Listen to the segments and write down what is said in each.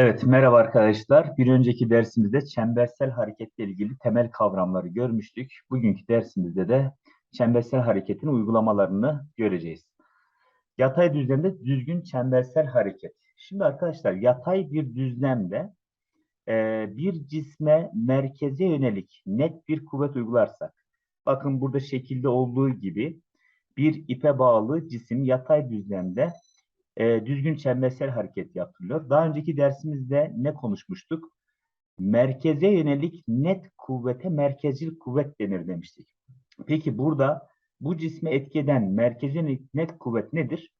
Evet, merhaba arkadaşlar. Bir önceki dersimizde çembersel hareketle ilgili temel kavramları görmüştük. Bugünkü dersimizde de çembersel hareketin uygulamalarını göreceğiz. Yatay düzlemde düzgün çembersel hareket. Şimdi arkadaşlar yatay bir düzlemde e, bir cisme merkeze yönelik net bir kuvvet uygularsak, bakın burada şekilde olduğu gibi bir ipe bağlı cisim yatay düzlemde e, düzgün çembersel hareket yaptırılıyor. Daha önceki dersimizde ne konuşmuştuk? Merkeze yönelik net kuvvete merkezcil kuvvet denir demiştik. Peki burada bu cisme etki eden merkeze yönelik net kuvvet nedir?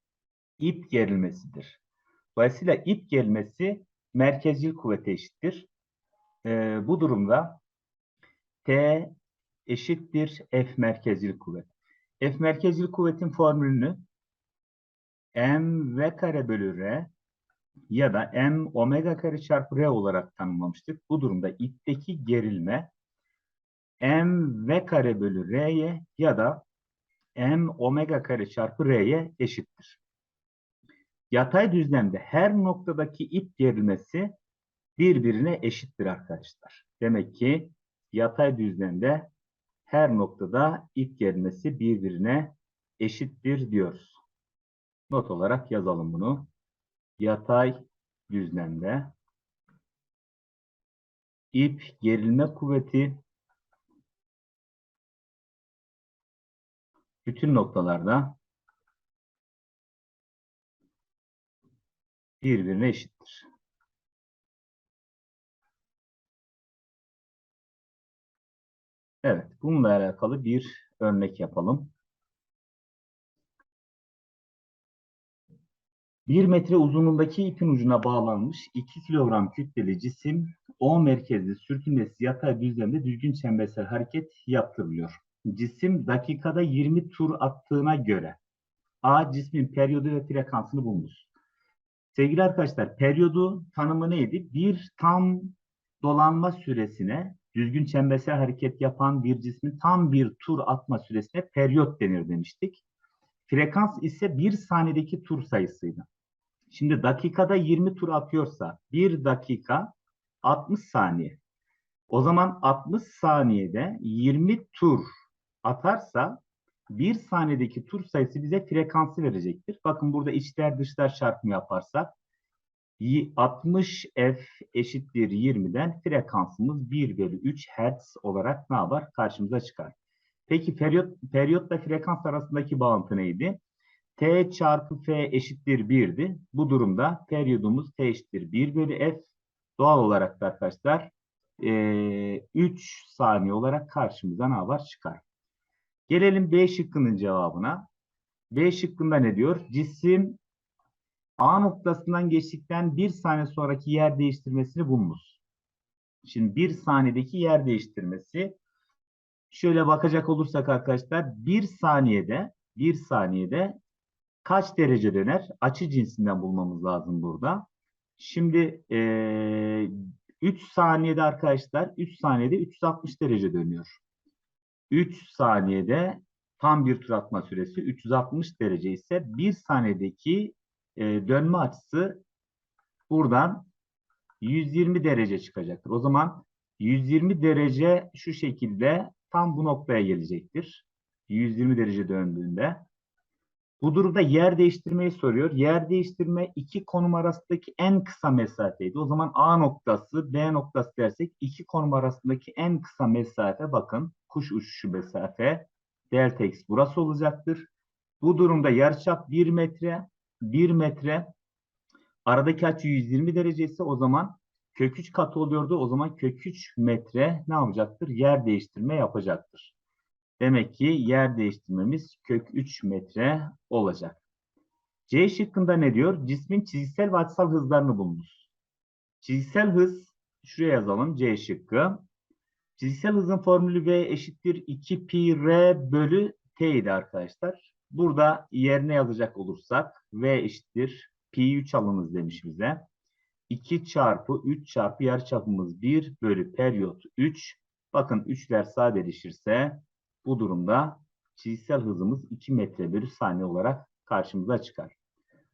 İp gerilmesidir. Dolayısıyla ip gerilmesi merkezcil kuvvete eşittir. E, bu durumda T eşittir F merkezcil kuvvet. F merkezcil kuvvetin formülünü m v kare bölü r ya da m omega kare çarpı r olarak tanımlamıştık. Bu durumda ipteki gerilme m v kare bölü r'ye ya da m omega kare çarpı r'ye eşittir. Yatay düzlemde her noktadaki ip gerilmesi birbirine eşittir arkadaşlar. Demek ki yatay düzlemde her noktada ip gerilmesi birbirine eşittir diyoruz. Not olarak yazalım bunu. Yatay düzlemde ip gerilme kuvveti bütün noktalarda birbirine eşittir. Evet, bununla alakalı bir örnek yapalım. 1 metre uzunluğundaki ipin ucuna bağlanmış 2 kilogram kütleli cisim O merkezli sürtünmesi yatay düzlemde düzgün çembersel hareket yaptırılıyor. Cisim dakikada 20 tur attığına göre A cismin periyodu ve frekansını bulunuz. Sevgili arkadaşlar periyodu tanımı neydi? Bir tam dolanma süresine düzgün çembersel hareket yapan bir cismin tam bir tur atma süresine periyot denir demiştik. Frekans ise bir saniyedeki tur sayısıydı. Şimdi dakikada 20 tur atıyorsa 1 dakika 60 saniye. O zaman 60 saniyede 20 tur atarsa 1 saniyedeki tur sayısı bize frekansı verecektir. Bakın burada içler dışlar çarpımı yaparsak 60 F eşittir 20'den frekansımız 1 bölü 3 Hz olarak ne yapar? Karşımıza çıkar. Peki periyot, periyotla frekans arasındaki bağıntı neydi? T çarpı F eşittir 1'di. Bu durumda periyodumuz T eşittir 1 bölü F. Doğal olarak da arkadaşlar e, 3 saniye olarak karşımıza ne var çıkar. Gelelim B şıkkının cevabına. B şıkkında ne diyor? Cisim A noktasından geçtikten 1 saniye sonraki yer değiştirmesini bulunuz. Şimdi 1 saniyedeki yer değiştirmesi şöyle bakacak olursak arkadaşlar 1 saniyede 1 saniyede kaç derece döner? Açı cinsinden bulmamız lazım burada. Şimdi e, 3 saniyede arkadaşlar 3 saniyede 360 derece dönüyor. 3 saniyede tam bir tur atma süresi 360 derece ise 1 saniyedeki e, dönme açısı buradan 120 derece çıkacaktır. O zaman 120 derece şu şekilde tam bu noktaya gelecektir. 120 derece döndüğünde bu durumda yer değiştirmeyi soruyor. Yer değiştirme iki konum arasındaki en kısa mesafeydi. O zaman A noktası, B noktası dersek iki konum arasındaki en kısa mesafe bakın kuş uçuşu mesafe delta x burası olacaktır. Bu durumda yarıçap 1 metre, 1 metre aradaki açı 120 derece ise o zaman kök 3 katı oluyordu. O zaman kök 3 metre ne yapacaktır? Yer değiştirme yapacaktır. Demek ki yer değiştirmemiz kök 3 metre olacak. C şıkkında ne diyor? Cismin çizgisel ve açısal hızlarını bulunuz. Çizgisel hız şuraya yazalım C şıkkı. Çizgisel hızın formülü V eşittir 2 pi r bölü t idi arkadaşlar. Burada yerine yazacak olursak V eşittir pi 3 alınız demiş bize. 2 çarpı 3 çarpı yarıçapımız 1 bölü periyot 3. Bakın 3'ler sadeleşirse bu durumda çizgisel hızımız 2 metre bölü saniye olarak karşımıza çıkar.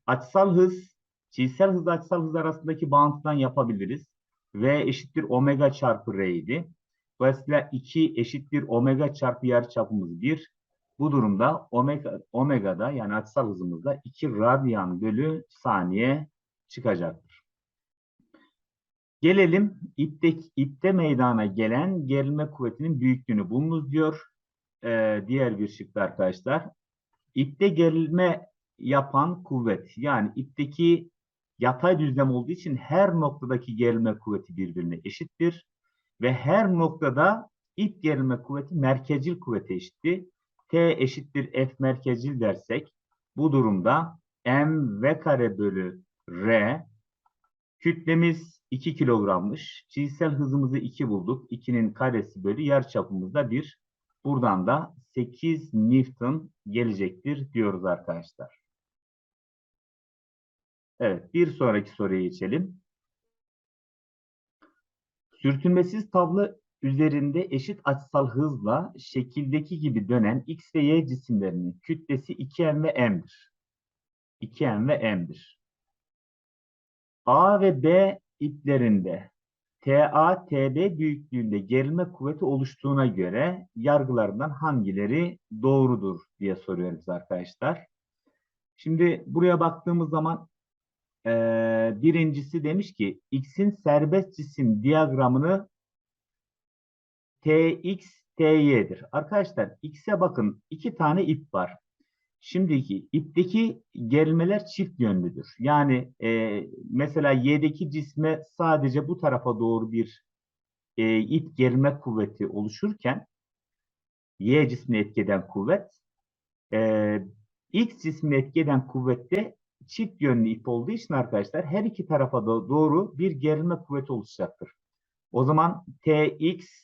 Açısal hız Çizgisel hızla açısal hız arasındaki bağıntıdan yapabiliriz. V eşittir omega çarpı R idi. Dolayısıyla 2 eşittir omega çarpı yarıçapımız 1. Bu durumda omega, omega'da yani açısal hızımızda 2 radyan bölü saniye çıkacaktır. Gelelim ipte, ipte meydana gelen gerilme kuvvetinin büyüklüğünü bulunuz diyor. Ee, diğer bir şıkta arkadaşlar. İpte gerilme yapan kuvvet yani ipteki yatay düzlem olduğu için her noktadaki gerilme kuvveti birbirine eşittir. Ve her noktada ip gerilme kuvveti merkezcil kuvvete eşittir. T eşittir F merkezcil dersek bu durumda M V kare bölü R kütlemiz 2 kilogrammış. Çizgisel hızımızı 2 bulduk. 2'nin karesi bölü yarıçapımız da 1. Buradan da 8 Newton gelecektir diyoruz arkadaşlar. Evet, bir sonraki soruya geçelim. Sürtünmesiz tablo üzerinde eşit açısal hızla şekildeki gibi dönen X ve Y cisimlerinin kütlesi 2M ve M'dir. 2M ve M'dir. A ve B iplerinde TA, TB büyüklüğünde gerilme kuvveti oluştuğuna göre yargılarından hangileri doğrudur diye soruyoruz arkadaşlar. Şimdi buraya baktığımız zaman e, birincisi demiş ki X'in serbest cisim diyagramını TX, TY'dir. Arkadaşlar X'e bakın iki tane ip var. Şimdiki ipteki gerilmeler çift yönlüdür. Yani e, mesela Y'deki cisme sadece bu tarafa doğru bir e, ip gerilme kuvveti oluşurken Y cismine etkeden kuvvet e, X cismine etkeden kuvvette çift yönlü ip olduğu için arkadaşlar her iki tarafa da doğru bir gerilme kuvveti oluşacaktır. O zaman TX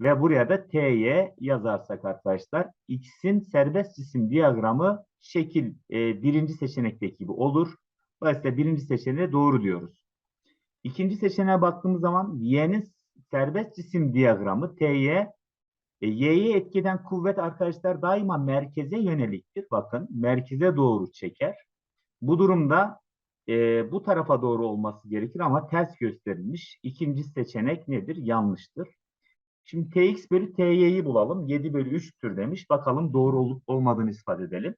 ve buraya da TY yazarsak arkadaşlar X'in serbest cisim diyagramı şekil e, birinci seçenekteki gibi olur. Dolayısıyla birinci seçeneğe doğru diyoruz. İkinci seçeneğe baktığımız zaman Y'nin serbest cisim diyagramı TY e, Y'ye etkiden kuvvet arkadaşlar daima merkeze yöneliktir. Bakın merkeze doğru çeker. Bu durumda e, bu tarafa doğru olması gerekir ama ters gösterilmiş. İkinci seçenek nedir? Yanlıştır. Şimdi Tx bölü Ty'yi bulalım. 7 bölü 3'tür demiş. Bakalım doğru olup olmadığını ispat edelim.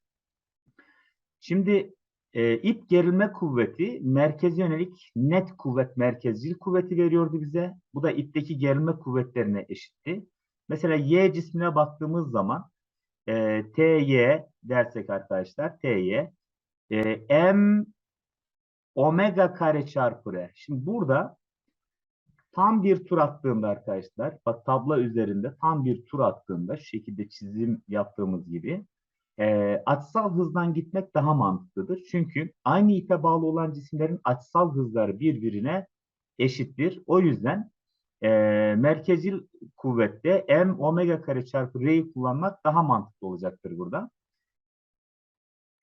Şimdi e, ip gerilme kuvveti merkeze yönelik net kuvvet merkezcil kuvveti veriyordu bize. Bu da ipteki gerilme kuvvetlerine eşitti. Mesela Y cismine baktığımız zaman e, Ty dersek arkadaşlar Ty e, M omega kare çarpı R. Şimdi burada tam bir tur attığında arkadaşlar, bak tablo üzerinde tam bir tur attığında şu şekilde çizim yaptığımız gibi e, açısal hızdan gitmek daha mantıklıdır. Çünkü aynı ipe bağlı olan cisimlerin açısal hızları birbirine eşittir. O yüzden e, merkezil kuvvette m omega kare çarpı r'yi kullanmak daha mantıklı olacaktır burada.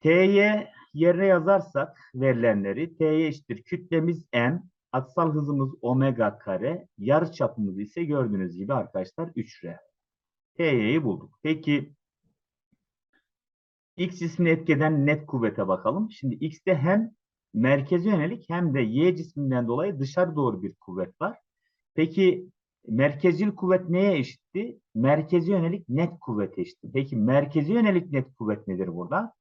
T'ye yerine yazarsak verilenleri T'ye eşittir kütlemiz m, Atsal hızımız omega kare, yarı çapımız ise gördüğünüz gibi arkadaşlar 3R. T'yi bulduk. Peki X cismini etkeden net kuvvete bakalım. Şimdi X'te hem merkeze yönelik hem de Y cisminden dolayı dışarı doğru bir kuvvet var. Peki merkezcil kuvvet neye eşitti? Merkeze yönelik net kuvvet eşitti. Peki merkeze yönelik net kuvvet nedir burada?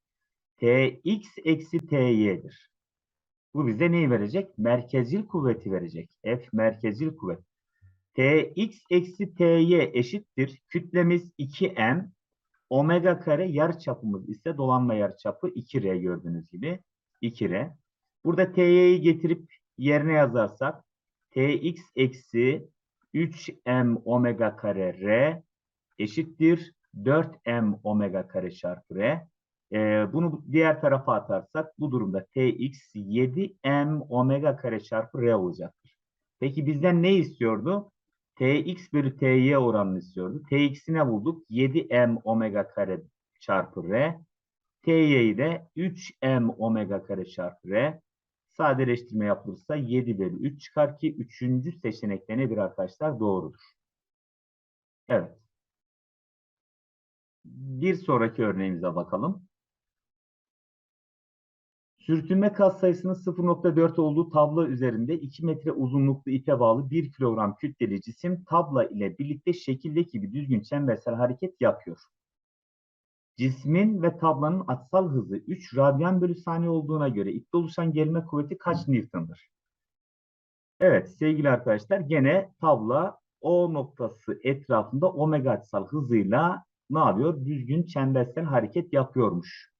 Tx eksi Ty'dir. Bu bize neyi verecek? Merkezcil kuvveti verecek. F merkezcil kuvvet. Tx eksi Ty eşittir. Kütlemiz 2m. Omega kare yarıçapımız ise dolanma yarıçapı 2r gördüğünüz gibi. 2r. Burada Ty'yi getirip yerine yazarsak Tx eksi 3m omega kare r eşittir 4m omega kare çarpı r. E, bunu diğer tarafa atarsak bu durumda Tx 7m omega kare çarpı r olacaktır. Peki bizden ne istiyordu? Tx bölü Ty oranını istiyordu. Tx'i ne bulduk? 7m omega kare çarpı r. Ty'yi de 3m omega kare çarpı r. Sadeleştirme yapılırsa 7 bölü 3 çıkar ki 3. seçenekte nedir arkadaşlar? Doğrudur. Evet. Bir sonraki örneğimize bakalım. Sürtünme katsayısının 0.4 olduğu tablo üzerinde 2 metre uzunluklu ipe bağlı 1 kilogram kütleli cisim tabla ile birlikte şekildeki gibi düzgün çembersel hareket yapıyor. Cismin ve tablanın açısal hızı 3 radyan bölü saniye olduğuna göre ipte oluşan gerilme kuvveti kaç Newton'dır? Evet sevgili arkadaşlar gene tabla O noktası etrafında omega açısal hızıyla ne yapıyor? Düzgün çembersel hareket yapıyormuş.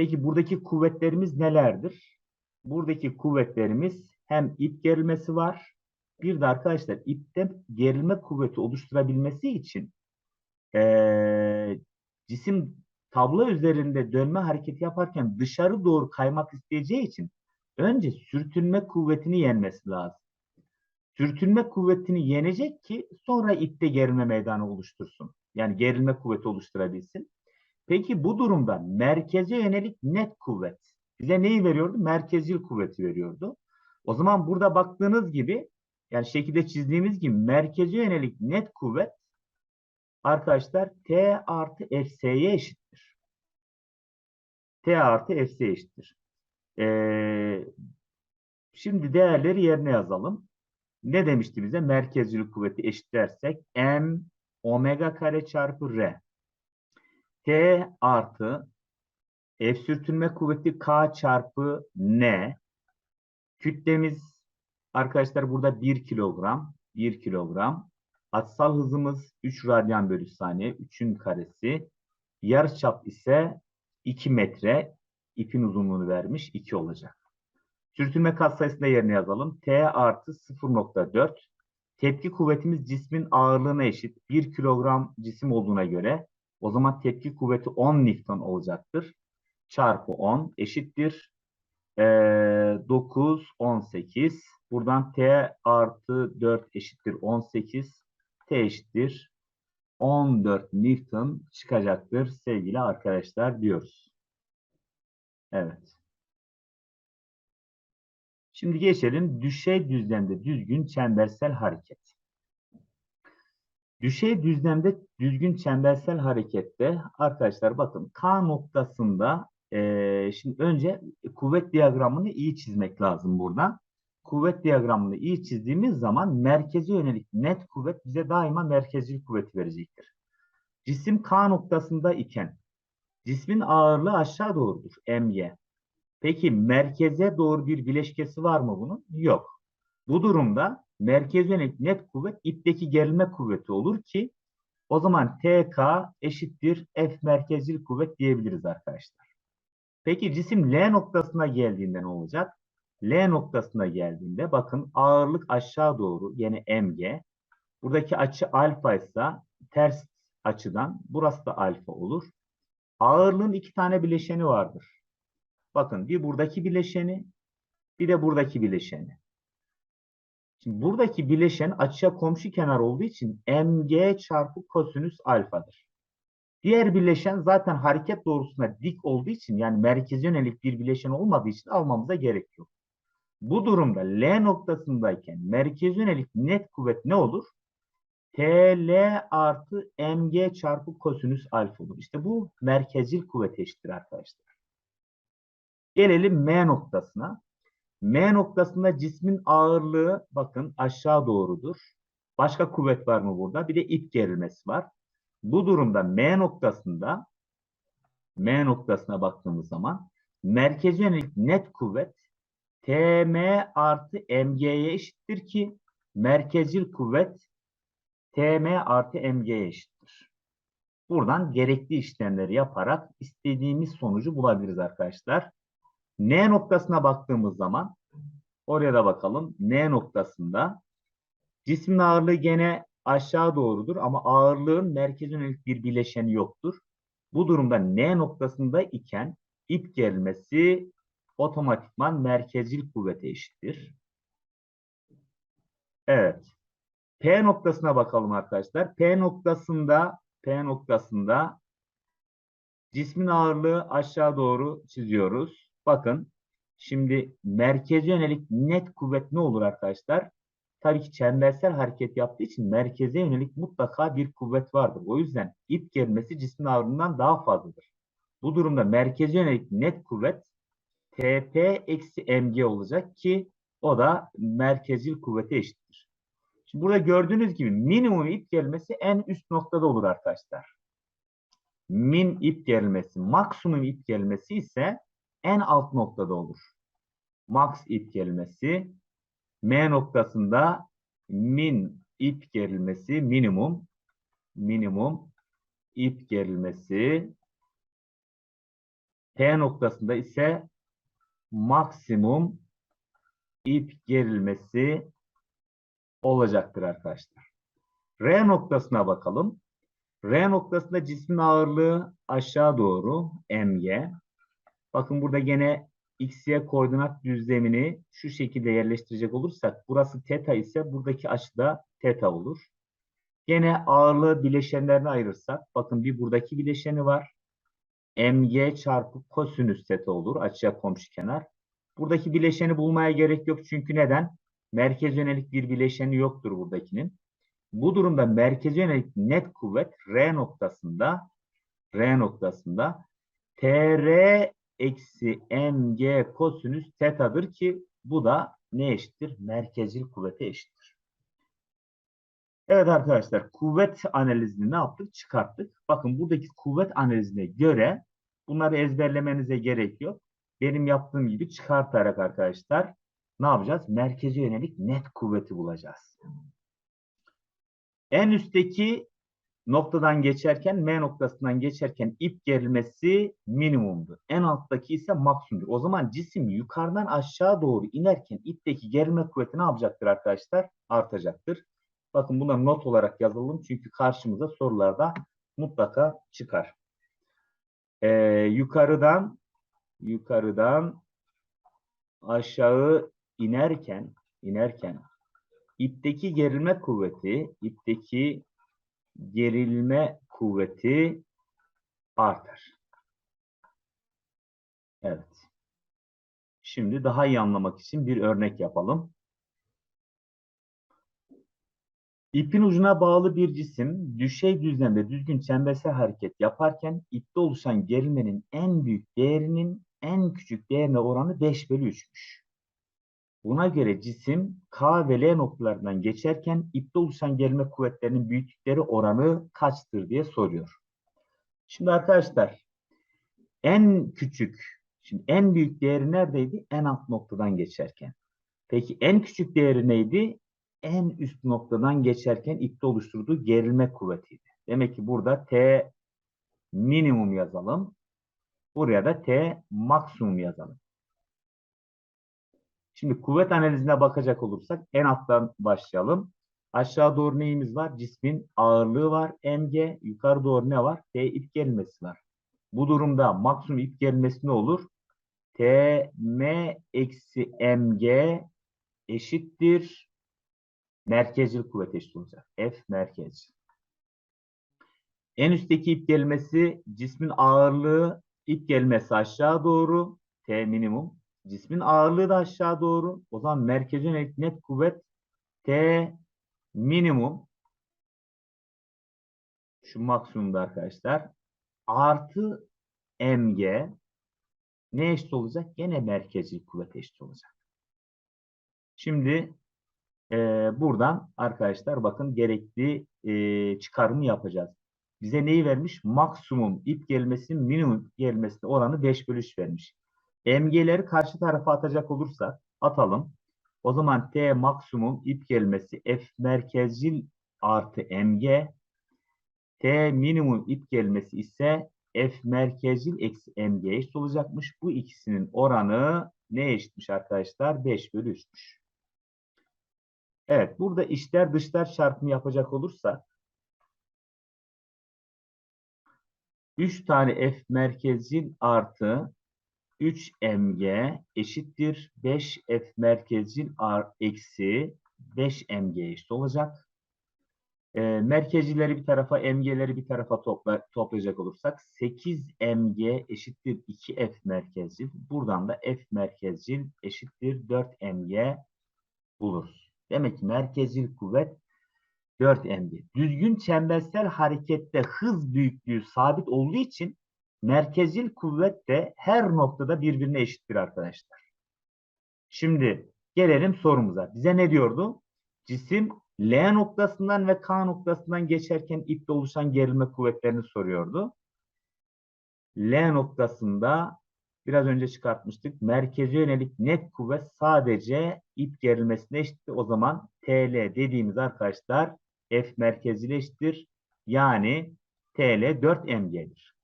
Peki buradaki kuvvetlerimiz nelerdir? Buradaki kuvvetlerimiz hem ip gerilmesi var. Bir de arkadaşlar ipte gerilme kuvveti oluşturabilmesi için eee, cisim tablo üzerinde dönme hareketi yaparken dışarı doğru kaymak isteyeceği için önce sürtünme kuvvetini yenmesi lazım. Sürtünme kuvvetini yenecek ki sonra ipte gerilme meydanı oluştursun. Yani gerilme kuvveti oluşturabilsin. Peki bu durumda merkeze yönelik net kuvvet bize neyi veriyordu? Merkezcil kuvveti veriyordu. O zaman burada baktığınız gibi yani şekilde çizdiğimiz gibi merkeze yönelik net kuvvet arkadaşlar T artı Fs'ye eşittir. T artı Fs'ye eşittir. Ee, şimdi değerleri yerine yazalım. Ne demişti bize? Merkezcil kuvveti eşitlersek M omega kare çarpı R. T artı F sürtünme kuvveti K çarpı N. Kütlemiz arkadaşlar burada 1 kilogram. 1 kilogram. Açısal hızımız 3 radyan bölü saniye. 3'ün karesi. Yarıçap ise 2 metre. İpin uzunluğunu vermiş. 2 olacak. Sürtünme katsayısını da yerine yazalım. T artı 0.4. Tepki kuvvetimiz cismin ağırlığına eşit. 1 kilogram cisim olduğuna göre o zaman tepki kuvveti 10 Newton olacaktır. Çarpı 10 eşittir. Ee, 9, 18. Buradan T artı 4 eşittir 18. T eşittir 14 Newton çıkacaktır sevgili arkadaşlar diyoruz. Evet. Şimdi geçelim düşey düzlemde düzgün çembersel hareket. Düşey düzlemde düzgün çembersel harekette arkadaşlar bakın K noktasında eee, şimdi önce kuvvet diyagramını iyi çizmek lazım burada. Kuvvet diyagramını iyi çizdiğimiz zaman merkeze yönelik net kuvvet bize daima merkezcil kuvveti verecektir. Cisim K noktasında iken cismin ağırlığı aşağı doğrudur. My. Peki merkeze doğru bir bileşkesi var mı bunun? Yok. Bu durumda merkeze yönelik net kuvvet ipteki gerilme kuvveti olur ki o zaman TK eşittir F merkezcil kuvvet diyebiliriz arkadaşlar. Peki cisim L noktasına geldiğinde ne olacak? L noktasına geldiğinde bakın ağırlık aşağı doğru yine mg. Buradaki açı alfa ise ters açıdan burası da alfa olur. Ağırlığın iki tane bileşeni vardır. Bakın bir buradaki bileşeni bir de buradaki bileşeni. Şimdi buradaki bileşen açıya komşu kenar olduğu için mg çarpı kosinüs alfadır. Diğer bileşen zaten hareket doğrusuna dik olduğu için yani merkeze yönelik bir bileşen olmadığı için almamıza gerek yok. Bu durumda L noktasındayken merkeze yönelik net kuvvet ne olur? TL artı mg çarpı kosinüs alfa olur. İşte bu merkezcil kuvvet eşittir arkadaşlar. Gelelim M noktasına. M noktasında cismin ağırlığı bakın aşağı doğrudur. Başka kuvvet var mı burada? Bir de ip gerilmesi var. Bu durumda M noktasında M noktasına baktığımız zaman merkeze yönelik net kuvvet TM artı MG'ye eşittir ki merkezcil kuvvet TM artı MG'ye eşittir. Buradan gerekli işlemleri yaparak istediğimiz sonucu bulabiliriz arkadaşlar. N noktasına baktığımız zaman oraya da bakalım. N noktasında cismin ağırlığı gene aşağı doğrudur ama ağırlığın merkeze yönelik bir bileşeni yoktur. Bu durumda N noktasında iken ip gerilmesi otomatikman merkezcil kuvvete eşittir. Evet. P noktasına bakalım arkadaşlar. P noktasında P noktasında cismin ağırlığı aşağı doğru çiziyoruz. Bakın şimdi merkeze yönelik net kuvvet ne olur arkadaşlar? Tabii ki çembersel hareket yaptığı için merkeze yönelik mutlaka bir kuvvet vardır. O yüzden ip gerilmesi cismin ağırlığından daha fazladır. Bu durumda merkeze yönelik net kuvvet TP eksi mg olacak ki o da merkezil kuvvete eşittir. Şimdi burada gördüğünüz gibi minimum ip gerilmesi en üst noktada olur arkadaşlar. Min ip gerilmesi, maksimum ip gerilmesi ise en alt noktada olur. Max ip gerilmesi M noktasında min ip gerilmesi minimum minimum ip gerilmesi P noktasında ise maksimum ip gerilmesi olacaktır arkadaşlar. R noktasına bakalım. R noktasında cismin ağırlığı aşağı doğru mg. Bakın burada gene x-y koordinat düzlemini şu şekilde yerleştirecek olursak burası teta ise buradaki açı da teta olur. Gene ağırlığı bileşenlerine ayırırsak bakın bir buradaki bileşeni var. mg çarpı kosinüs teta olur açıya komşu kenar. Buradaki bileşeni bulmaya gerek yok çünkü neden? Merkez yönelik bir bileşeni yoktur buradakinin. Bu durumda merkez yönelik net kuvvet R noktasında R noktasında TR eksi mg kosinüs tetadır ki bu da ne eşittir? Merkezil kuvvete eşittir. Evet arkadaşlar kuvvet analizini ne yaptık? Çıkarttık. Bakın buradaki kuvvet analizine göre bunları ezberlemenize gerek yok. Benim yaptığım gibi çıkartarak arkadaşlar ne yapacağız? Merkeze yönelik net kuvveti bulacağız. En üstteki noktadan geçerken M noktasından geçerken ip gerilmesi minimumdur. En alttaki ise maksimumdur. O zaman cisim yukarıdan aşağı doğru inerken ipteki gerilme kuvveti ne yapacaktır arkadaşlar? Artacaktır. Bakın bunları not olarak yazalım çünkü karşımıza sorularda mutlaka çıkar. Ee, yukarıdan yukarıdan aşağı inerken inerken ipteki gerilme kuvveti ipteki gerilme kuvveti artar. Evet. Şimdi daha iyi anlamak için bir örnek yapalım. İpin ucuna bağlı bir cisim düşey düzlemde düzgün çembersel hareket yaparken ipte oluşan gerilmenin en büyük değerinin en küçük değerine oranı 5 bölü 3'müş. Buna göre cisim K ve L noktalarından geçerken ipte oluşan gerilme kuvvetlerinin büyüklükleri oranı kaçtır diye soruyor. Şimdi arkadaşlar en küçük, şimdi en büyük değeri neredeydi? En alt noktadan geçerken. Peki en küçük değeri neydi? En üst noktadan geçerken ipte oluşturduğu gerilme kuvvetiydi. Demek ki burada T minimum yazalım. Buraya da T maksimum yazalım. Şimdi kuvvet analizine bakacak olursak en alttan başlayalım. Aşağı doğru neyimiz var? Cismin ağırlığı var. mg. Yukarı doğru ne var? T ip gerilmesi var. Bu durumda maksimum ip gerilmesi ne olur? T m eksi mg eşittir. Merkezcil kuvvet eşit olacak. F merkez. En üstteki ip gerilmesi cismin ağırlığı ip gelmesi aşağı doğru. T minimum. Cismin ağırlığı da aşağı doğru. O zaman merkeze net kuvvet T minimum şu maksimumda arkadaşlar artı mg ne eşit olacak? Gene merkezi kuvvet eşit olacak. Şimdi e, buradan arkadaşlar bakın gerekli e, çıkarımı yapacağız. Bize neyi vermiş? Maksimum ip gelmesinin minimum ip gelmesine oranı 5 bölü 3 vermiş. MG'leri karşı tarafa atacak olursak atalım. O zaman T maksimum ip gelmesi F merkezcil artı MG T minimum ip gelmesi ise F merkezcil eksi MG eşit olacakmış. Bu ikisinin oranı ne eşitmiş arkadaşlar? 5 bölü 3'müş. Evet burada içler dışlar çarpımı yapacak olursak 3 tane F merkezcil artı 3 mg eşittir 5 f merkezcil r eksi 5 mg eşit olacak. E, merkezcileri bir tarafa, mg'leri bir tarafa topla, toplayacak olursak 8 mg eşittir 2 f merkezcil. Buradan da f merkezcil eşittir 4 mg buluruz. Demek ki merkezcil kuvvet 4 mg. Düzgün çembersel harekette hız büyüklüğü sabit olduğu için merkezil kuvvet de her noktada birbirine eşittir arkadaşlar. Şimdi gelelim sorumuza. Bize ne diyordu? Cisim L noktasından ve K noktasından geçerken ipte oluşan gerilme kuvvetlerini soruyordu. L noktasında biraz önce çıkartmıştık. Merkeze yönelik net kuvvet sadece ip gerilmesine eşittir. O zaman TL dediğimiz arkadaşlar F merkezile eşittir. Yani TL 4 mg'dir.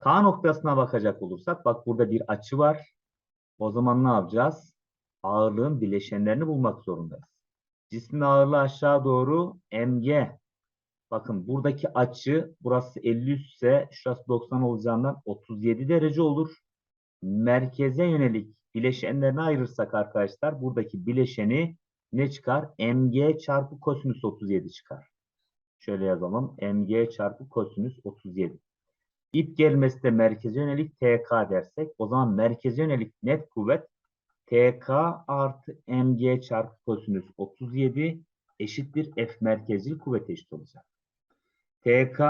K noktasına bakacak olursak bak burada bir açı var. O zaman ne yapacağız? Ağırlığın bileşenlerini bulmak zorundayız. Cismin ağırlığı aşağı doğru mg. Bakın buradaki açı burası 50 ise şurası 90 olacağından 37 derece olur. Merkeze yönelik bileşenlerini ayırırsak arkadaşlar buradaki bileşeni ne çıkar? mg çarpı kosinüs 37 çıkar. Şöyle yazalım. mg çarpı kosinüs 37. İp gelmesi de merkeze yönelik TK dersek o zaman merkeze yönelik net kuvvet TK artı mg çarpı kosinüs 37 eşittir F merkezli kuvvet eşit olacak. TK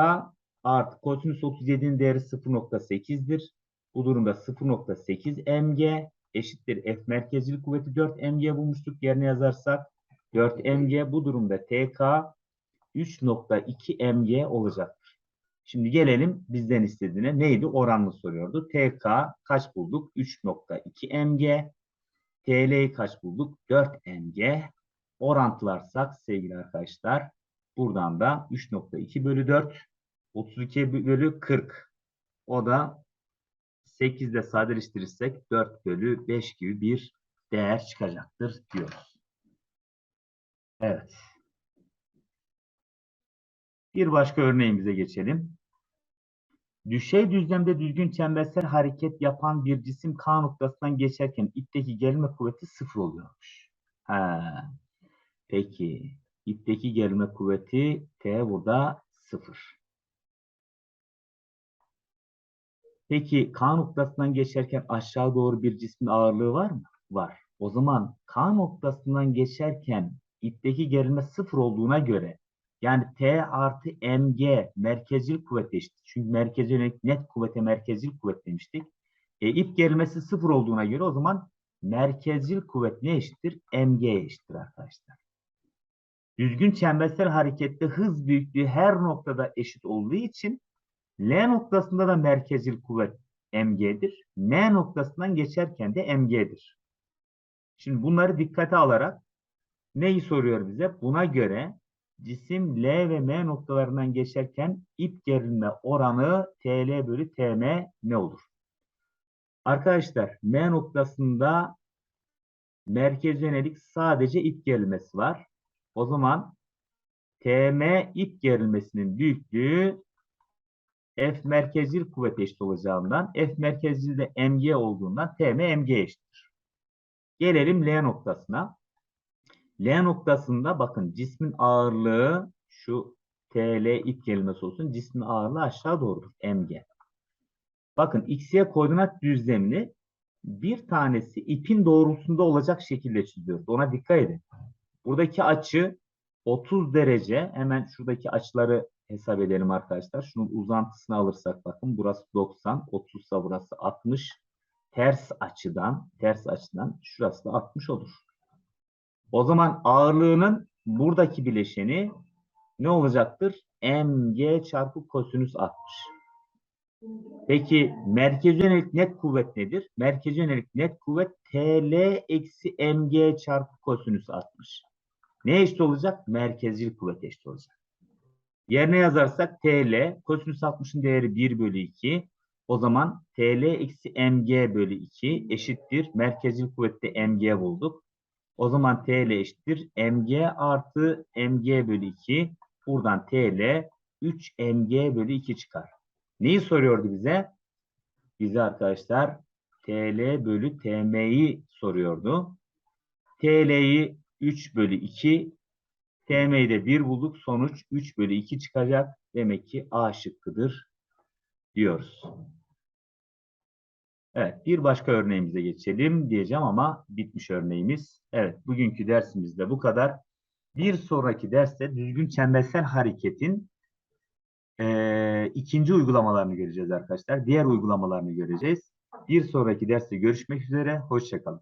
artı kosinüs 37'nin değeri 0.8'dir. Bu durumda 0.8 mg eşittir F merkezli kuvveti 4 mg bulmuştuk. Yerine yazarsak 4 mg bu durumda TK 3.2 mg olacaktır. Şimdi gelelim bizden istediğine. Neydi? Oranını soruyordu. TK kaç bulduk? 3.2 mg. TL'yi kaç bulduk? 4 mg. Orantılarsak sevgili arkadaşlar buradan da 3.2 bölü 4 32 bölü 40. O da 8 ile sadeleştirirsek 4 bölü 5 gibi bir değer çıkacaktır diyoruz. Evet. Bir başka örneğimize geçelim. Düşey düzlemde düzgün çembersel hareket yapan bir cisim K noktasından geçerken ipteki gerilme kuvveti sıfır oluyormuş. Ha. Peki. İpteki gerilme kuvveti T burada sıfır. Peki K noktasından geçerken aşağı doğru bir cismin ağırlığı var mı? Var. O zaman K noktasından geçerken ipteki gerilme sıfır olduğuna göre yani T artı mg merkezcil kuvvet eşit. Çünkü merkeze yönelik net kuvvete merkezcil kuvvet demiştik. E, ip gerilmesi sıfır olduğuna göre o zaman merkezcil kuvvet ne eşittir? mg eşittir arkadaşlar. Düzgün çembersel harekette hız büyüklüğü her noktada eşit olduğu için L noktasında da merkezcil kuvvet mg'dir. M noktasından geçerken de mg'dir. Şimdi bunları dikkate alarak neyi soruyor bize? Buna göre cisim L ve M noktalarından geçerken ip gerilme oranı TL bölü TM ne olur? Arkadaşlar M noktasında merkez yönelik sadece ip gerilmesi var. O zaman TM ip gerilmesinin büyüklüğü F merkezcil kuvvet eşit olacağından F merkezcil de mg olduğundan TM mg eşittir. Gelelim L noktasına. L noktasında bakın cismin ağırlığı şu TL ip kelimesi olsun. Cismin ağırlığı aşağı doğrudur. mg. Bakın x'ye koordinat düzlemini bir tanesi ipin doğrultusunda olacak şekilde çiziyoruz. Ona dikkat edin. Buradaki açı 30 derece. Hemen şuradaki açıları hesap edelim arkadaşlar. Şunun uzantısını alırsak bakın burası 90, 30 ise burası 60. Ters açıdan, ters açıdan şurası da 60 olur. O zaman ağırlığının buradaki bileşeni ne olacaktır? mg çarpı kosinüs 60. Peki merkez yönelik net kuvvet nedir? Merkez yönelik net kuvvet TL eksi mg çarpı kosinüs 60. Ne eşit olacak? Merkezcil kuvvet eşit olacak. Yerine yazarsak TL, kosinüs 60'ın değeri 1 bölü 2. O zaman TL eksi mg bölü 2 eşittir. Merkezcil kuvvette mg bulduk. O zaman TL eşittir. mg artı mg bölü 2. Buradan TL 3 mg bölü 2 çıkar. Neyi soruyordu bize? Bize arkadaşlar TL bölü TM'yi soruyordu. TL'yi 3 bölü 2, TM'yi de 1 bulduk. Sonuç 3 bölü 2 çıkacak. Demek ki A şıkkıdır diyoruz. Evet, bir başka örneğimize geçelim diyeceğim ama bitmiş örneğimiz. Evet, bugünkü dersimizde bu kadar. Bir sonraki derste düzgün çembersel hareketin Ee, ikinci uygulamalarını göreceğiz arkadaşlar. Diğer uygulamalarını göreceğiz. Bir sonraki derste görüşmek üzere. Hoşçakalın.